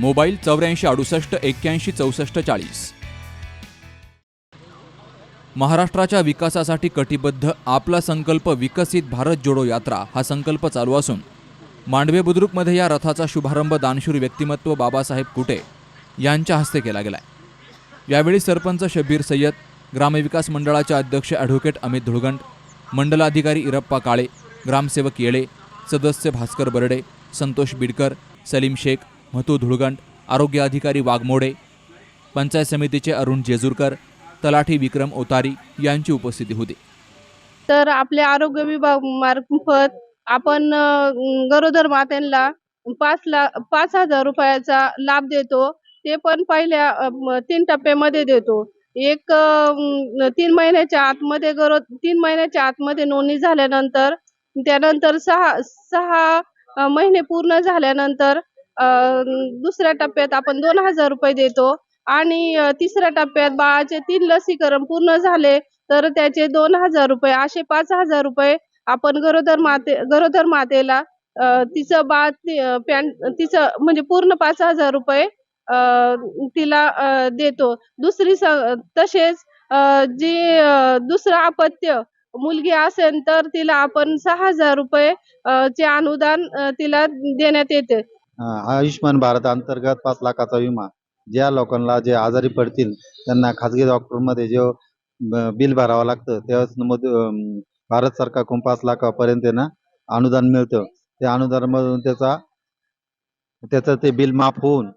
Mobile चौऱ्याऐंशी अडुसष्ट एक्क्याऐंशी चौसष्ट चाळीस. महाराष्ट्राच्या विकासासाठी कटिबद्ध आपला संकल्प विकसित भारत जोडो यात्रा हा संकल्प चालू असून मांडवे बुद्रुकमध्ये या रथाचा शुभारंभ दानशूर व्यक्तिमत्व बाबासाहेब कुटे यांच्या हस्ते केला गेला यावेळी सरपंच शबीर सय्यद ग्रामविकास मंडळाचे अध्यक्ष ॲडव्होकेट अमित धुळगंट मंडलाधिकारी इरप्पा काळे ग्रामसेवक येळे सदस्य भास्कर बर्डे संतोष बिडकर सलीम शेख महतू धुळगंट आरोग्य अधिकारी वाघमोडे पंचायत समितीचे अरुण जेजूरकर तलाठी विक्रम ओतारी यांची उपस्थिती होती. तर आपल्या आरोग्य विभाग मार्फत आपण गरोदर मात्यांना पाच ला पाच हजार रुपयाचा लाभ देतो. ते पण पहिल्या तीन टप्प्यामध्ये देतो. एक तीन महिन्याच्या आतमध्ये गरो तीन महिन्याच्या आतमध्ये नोंदणी झाल्यानंतर त्यानंतर सहा सहा महिने पूर्ण झाल्यानंतर दुसऱ्या टप्प्यात आपण दोन हजार रुपये देतो. आणि तिसऱ्या टप्प्यात बाळाचे तीन लसीकरण पूर्ण झाले तर त्याचे दोन हजार रुपये असे पाच हजार रुपये आपण गरोदर माते गरोदर मातेला तिचं बाळ पॅन्ट तिचं म्हणजे पूर्ण पाच हजार रुपये तिला देतो. दुसरी स- तसेच अ, जी दुसरं अपत्य मुलगी असेल तर तिला आपण सहा हजार रुपये चे अनुदान तिला देण्यात येते. आयुष्यमान भारत अंतर्गत पाच लाखाचा विमा. ज्या लोकांना जे आजारी पडतील त्यांना खाजगी डॉक्टरमध्ये जे बिल भरावं लागतं त्यामध्ये अं, भारत सरकारकडून पाच लाखापर्यंत ना अनुदान मिळतं. त्या अनुदानामधून त्याचा त्याचं ते बिल माफ होऊन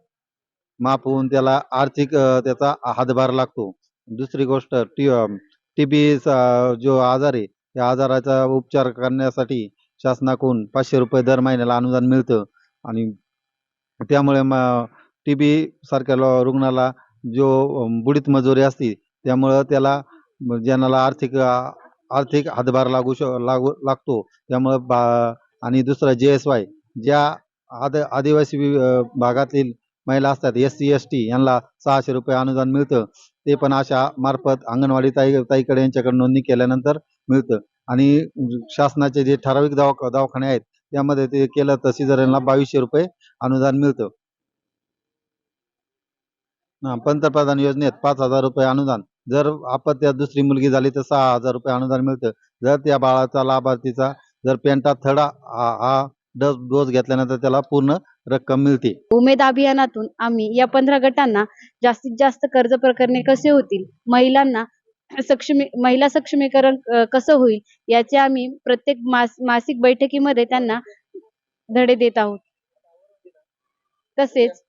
माफ होऊन त्याला आर्थिक त्याचा हातभार लागतो. दुसरी गोष्ट टी टी बी जो आजार आहे त्या आजाराचा उपचार करण्यासाठी शासनाकडून पाचशे रुपये दर महिन्याला अनुदान मिळतं. आणि त्यामुळे मग टी बी सारख्या लो- रुग्णाला जो अं, बुडीत मजुरी असते त्यामुळं त्याला ज्यांना आर्थिक अं, आर्थिक हातभार लागू श लागू लागतो त्यामुळं बा आणि दुसरं जे एस वाय ज्या आद आदिवासी वि- अं, भागातील महिला असतात एस सी एस टी यांना सहाशे रुपये अनुदान मिळतं. ते पण अशा मार्फत अंगणवाडी ताई ताईकडे यांच्याकडे नोंदणी केल्यानंतर मिळतं. आणि शासनाचे जे ठराविक दवा दवाखाने आहेत त्यामध्ये ते केलं तर सिझरियनला बावीसशे रुपये अनुदान मिळतं. पंतप्रधान योजनेत पाच हजार रुपये अनुदान. जर अपत्यात दुसरी मुलगी झाली तर सहा हजार रुपये अनुदान मिळतं. जर त्या बाळाचा लाभार्थीचा जर पेंटा थडा हा डोस घेतल्यानंतर त्याला पूर्ण रक्कम मिळते. उमेद अभियानातून आम्ही या पंधरा गटांना जास्तीत जास्त कर्ज प्रकरणे कसे होतील महिलांना सक्षमी महिला सक्षमीकरण कसं होईल याचे आम्ही प्रत्येक मास मासिक बैठकीमध्ये त्यांना धडे देत आहोत. तसेच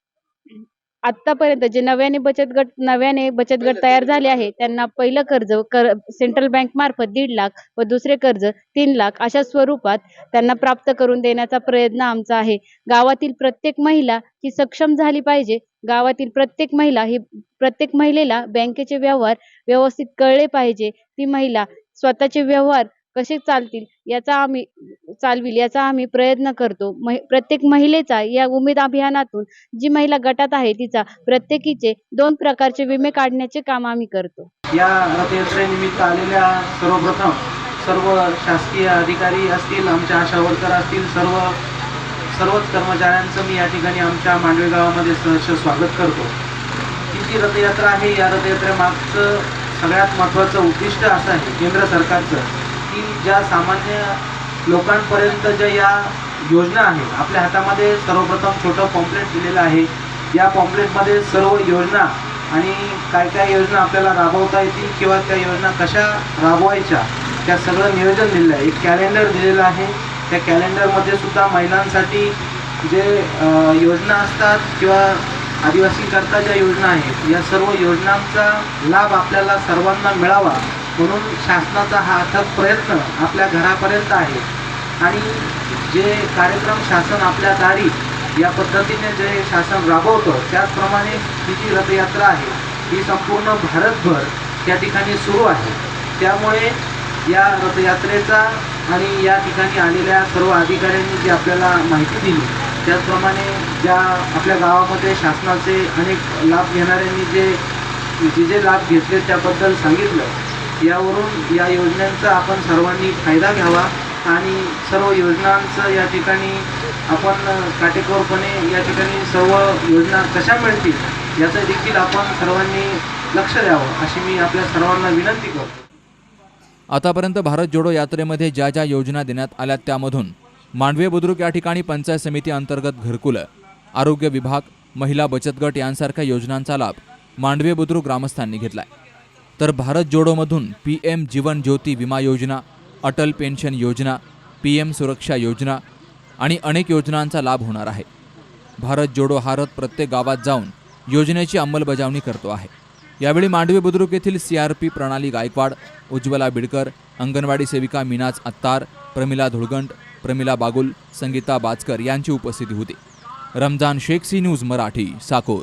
आतापर्यंत जे नव्याने बचत गट नव्याने बचत गट तयार झाले आहे त्यांना पहिलं कर्ज कर सेंट्रल बँक मार्फत दीड लाख व दुसरे कर्ज तीन लाख अशा स्वरूपात त्यांना प्राप्त करून देण्याचा प्रयत्न आमचा आहे. गावातील प्रत्येक महिला ही सक्षम झाली पाहिजे. गावातील प्रत्येक महिला ही प्रत्येक महिलेला बँकेचे व्यवहार व्यवस्थित कळले पाहिजे. ती महिला स्वतःचे व्यवहार कसे चालतील याचा आम्ही चालविल याचा आम्ही प्रयत्न करतो. महि- प्रत्येक महिलेचा या उमेद अभियानातून जी महिला गटात आहे तिचा प्रत्येकीचे दोन प्रकारचे विमे काढण्याचे काम आम्ही करतो. या रथयात्रेनिमित्त आलेल्या सर्वप्रथम सर्व शासकीय अधिकारी असतील आमच्या आशा वर्कर असतील सर्व सर्वच कर्मचाऱ्यांचं मी या ठिकाणी आमच्या मांडवे गावामध्ये सहर्ष स्वागत करतो. ही जी रथयात्रा आहे या रथयात्रेमागचं सगळ्यात महत्त्वाचं उद्दिष्ट असं आहे केंद्र सरकारचं. की ज्या सामान्य लोकांपर्यंत ज्या या योजना आहेत आपल्या हातामध्ये सर्वप्रथम छोटं पॉम्पलेट दिलेलं आहे. या पॉम्पलेटमध्ये सर्व योजना आणि काय काय योजना आपल्याला राबवता येतील किंवा त्या योजना कशा राबवायच्या त्या सगळं नियोजन दिलेलं आहे. एक कॅलेंडर दिलेलं आहे. त्या कॅलेंडरमध्ये सुद्धा महिलांसाठी जे योजना असतात किंवा आदिवासीकरता ज्या योजना आहेत या सर्व योजनांचा लाभ आपल्याला सर्वांना मिळावा म्हणून शासनाचा हा अथक प्रयत्न आपल्या घरापर्यंत आहे. आणि जे कार्यक्रम शासन आपल्या दारी या पद्धतीने जे शासन राबवतं त्याचप्रमाणे ही जी रथयात्रा आहे ही संपूर्ण भारतभर त्या ठिकाणी सुरू आहे. त्यामुळे या रथयात्रेचा आणि या ठिकाणी आलेल्या सर्व अधिकाऱ्यांनी जी आपल्याला माहिती दिली त्याचप्रमाणे ज्या आपल्या गावामध्ये शासनाचे अनेक लाभ घेणाऱ्यांनी जे जे जे लाभ घेतले त्याबद्दल सांगितलं यावरून या योजनांचा आपण सर्वांनी फायदा घ्यावा आणि सर्व योजनांचं या ठिकाणी आपण काटेकोरपणे या ठिकाणी सर्व योजना कशा मिळतील याचं देखील आपण सर्वांनी लक्ष द्यावं अशी मी आपल्या सर्वांना विनंती करतो. आतापर्यंत भारत जोडो यात्रेमध्ये ज्या ज्या योजना देण्यात आल्या त्यामधून मांडवे बुद्रुक या ठिकाणी पंचायत समिती अंतर्गत घरकुलं आरोग्य विभाग महिला बचत गट यांसारख्या योजनांचा लाभ मांडवे बुद्रुक ग्रामस्थांनी घेतलाय. तर भारत जोडोमधून पी एम जीवन ज्योती विमा योजना अटल पेन्शन योजना पी एम सुरक्षा योजना आणि अनेक योजनांचा लाभ होणार आहे. भारत जोडो हा रथ प्रत्येक गावात जाऊन योजनेची अंमलबजावणी करतो आहे. यावेळी मांडवे बुद्रुक येथील सी आर पी प्रणाली गायकवाड उज्ज्वला बिडकर अंगणवाडी सेविका मीनाज अत्तार प्रमिला धुळगंट प्रमिला बागुल संगीता बाचकर यांची उपस्थिती होती. Ramzan Shaikh C news Marathi Sakor.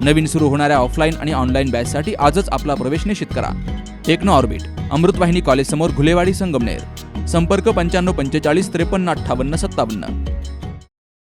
नवीन सुरू होणाऱ्या ऑफलाईन आणि ऑनलाईन बॅचसाठी आजच आपला प्रवेश निश्चित करा. टेक्नो ऑर्बिट अमृतवाहिनी कॉलेजसमोर घुलेवाडी संगमनेर. संपर्क पंच्याण्णव पंचेचाळीस त्रेपन्न अठ्ठावन्न सत्तावन्न.